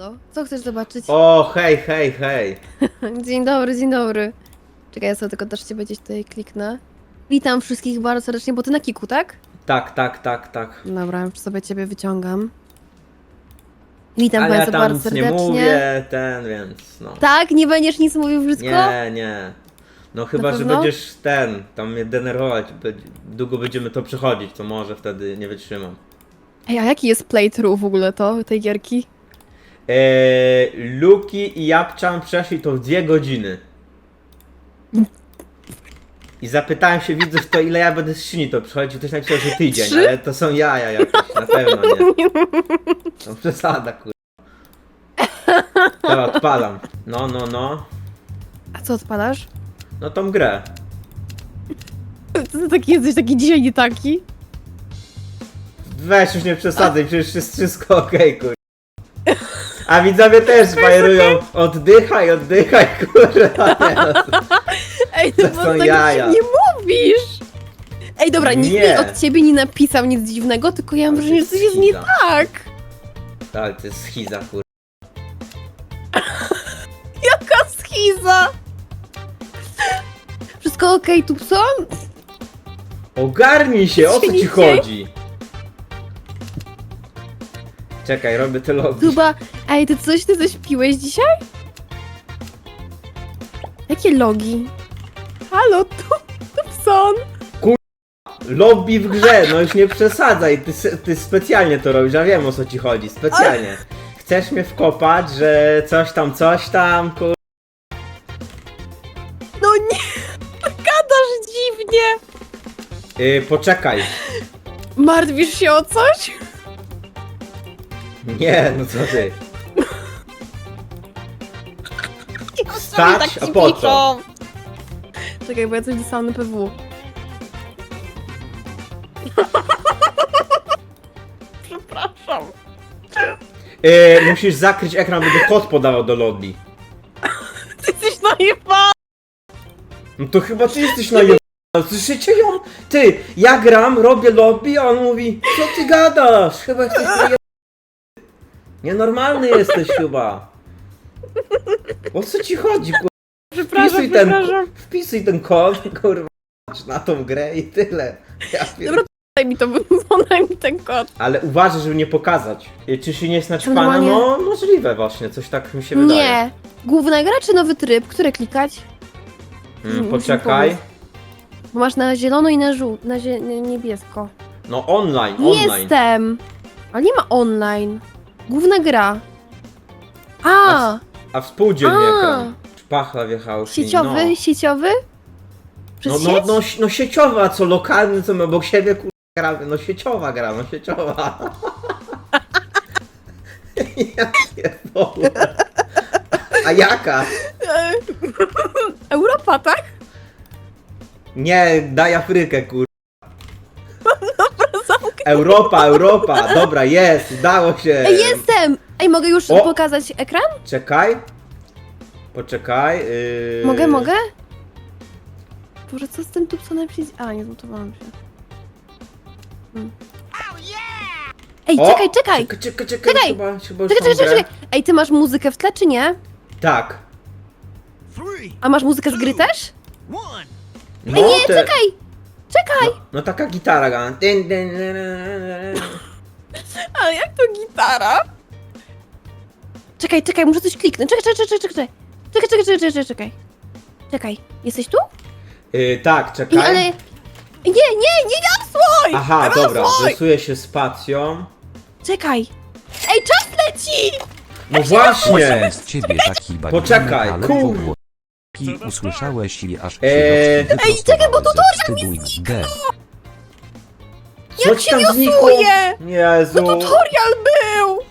Halo, co chcesz zobaczyć? O, hej, hej, hej. Dzień dobry, dzień dobry. Czekaj, ja sobie tylko też ciebie gdzieś tutaj kliknę. Witam wszystkich bardzo serdecznie, bo ty na kiku, tak? Tak, tak, tak, tak. Dobra, już sobie ciebie wyciągam. Witam Ale ja państwa tam bardzo nic serdecznie. nie mówię, ten, więc no. Tak? Nie będziesz nic mówił wszystko? Nie, nie. No chyba, że pewno? będziesz ten, tam mnie denerwować, będzie- długo będziemy to przechodzić, to może wtedy nie wytrzymam. Ej, a jaki jest playthrough w ogóle to, tej gierki? Eee, Luki i Japczan przeszli to w dwie godziny. I zapytałem się widzów to ile ja będę z szyni to przechodzić, ktoś napisał, że tydzień, Trzy? ale to są jaja jakieś, na pewno nie. To przesada, kur... Dobra, odpalam. No, no, no. A co odpalasz? No tą grę. Co ty taki jesteś taki dzisiaj nie taki? Weź już nie przesadzaj, przecież jest wszystko okej, kur... A widzowie też bajerują, oddychaj, oddychaj, kurwa. no. Ej, To no są bo tak jaja. nie mówisz! Ej, dobra, nikt Nie. mi od ciebie nie napisał nic dziwnego, tylko ja mam Ale to wrażenie, że jest coś jest nie schiza. tak. Tak, to jest schiza, kur... Jaka schiza! Wszystko okej, tu są? Ogarnij się, o co ci chodzi? Czekaj, robię te lobby. Chyba, ej, ty coś, ty coś piłeś dzisiaj? Jakie logi? Halo, tu, Tupson! Lobby w grze, no już nie przesadzaj, ty, se- ty specjalnie to robisz, ja wiem o co ci chodzi, specjalnie. Chcesz mnie wkopać, że coś tam, coś tam, kur... No nie, gadasz dziwnie! Yy, poczekaj. Martwisz się o coś? Nie, no co ty. Stać, tak a po co? Czekaj, bo ja coś dostałam na PW. Przepraszam. Yy, musisz zakryć ekran, będę kod podawał do lobby. Ty jesteś naiwna! No to chyba ty jesteś na Słyszycie ją? Ty, ja gram, robię lobby, a on mówi, co ty gadasz? Chyba jesteś na Nienormalny jesteś chyba. O co ci chodzi, kurwa? Przepraszam, Wpisuj ten, przepraszam. wpisuj ten kod, kurwa, na tą grę i tyle. Ja pier... Dobra, Daj mi to, daj mi ten kod. Ale uważaj, żeby nie pokazać. Y, Czy się nie Czy pana? normalnie- No, możliwe właśnie, coś tak mi się wydaje. Nie. Główna gra czy nowy tryb? Który klikać? Mm, Musimy poczekaj. pomóc. Bo masz na zielono i na żółt, na zie- nie- niebiesko. No online, online. Jestem! Ale nie ma online. Główna gra. A! A współdzielnie A. ekran. Wjechał. Sieciowy, No. sieciowy? Przez No, no, sieć? no, si- no sieciowa, co lokalny, co my obok siebie kur... gra, no sieciowa gra, no sieciowa. ja pierdolę. A jaka? Europa, tak? Nie, daj Afrykę, kur... Europa, Europa, dobra, jest, udało się. Ej, jestem! Ej, mogę już O! pokazać ekran? Czekaj. Poczekaj. Yy... Mogę, mogę? Boże, co z tym Tupsonem się... dzieje? A, nie zmutowałam się. Hmm. Ej, O! czekaj, czekaj! Czekaj, czekaj, czekaj, Czekaj! Chyba, chyba już Czekaj, mam czekaj, grę. czekaj! Ej, ty masz muzykę w tle, czy nie? Tak. A masz muzykę z gry też? one. No, Ej, nie, te- czekaj! Czekaj! No, no taka gitara. Dyn, dyn, dyn, dyn, dyn. Ale jak to gitara? Czekaj, czekaj, muszę coś kliknąć. Czekaj, czekaj, czekaj, czekaj. Czekaj, czekaj, czekaj, czekaj, czekaj. Czekaj, jesteś tu? Yy, tak, Nie, czekaj. ale... Nie, nie, nie gasuj! Aha, dobra, rysuję się spacją. Czekaj. Ej, czas leci! No właśnie! z ciebie taki Poczekaj, ale kur- było. I usłyszałeś i aż Eee, Ej, czekaj, bo tutorial mi zniknął. Co Jak ci się tam znikło? Jezu. No tutorial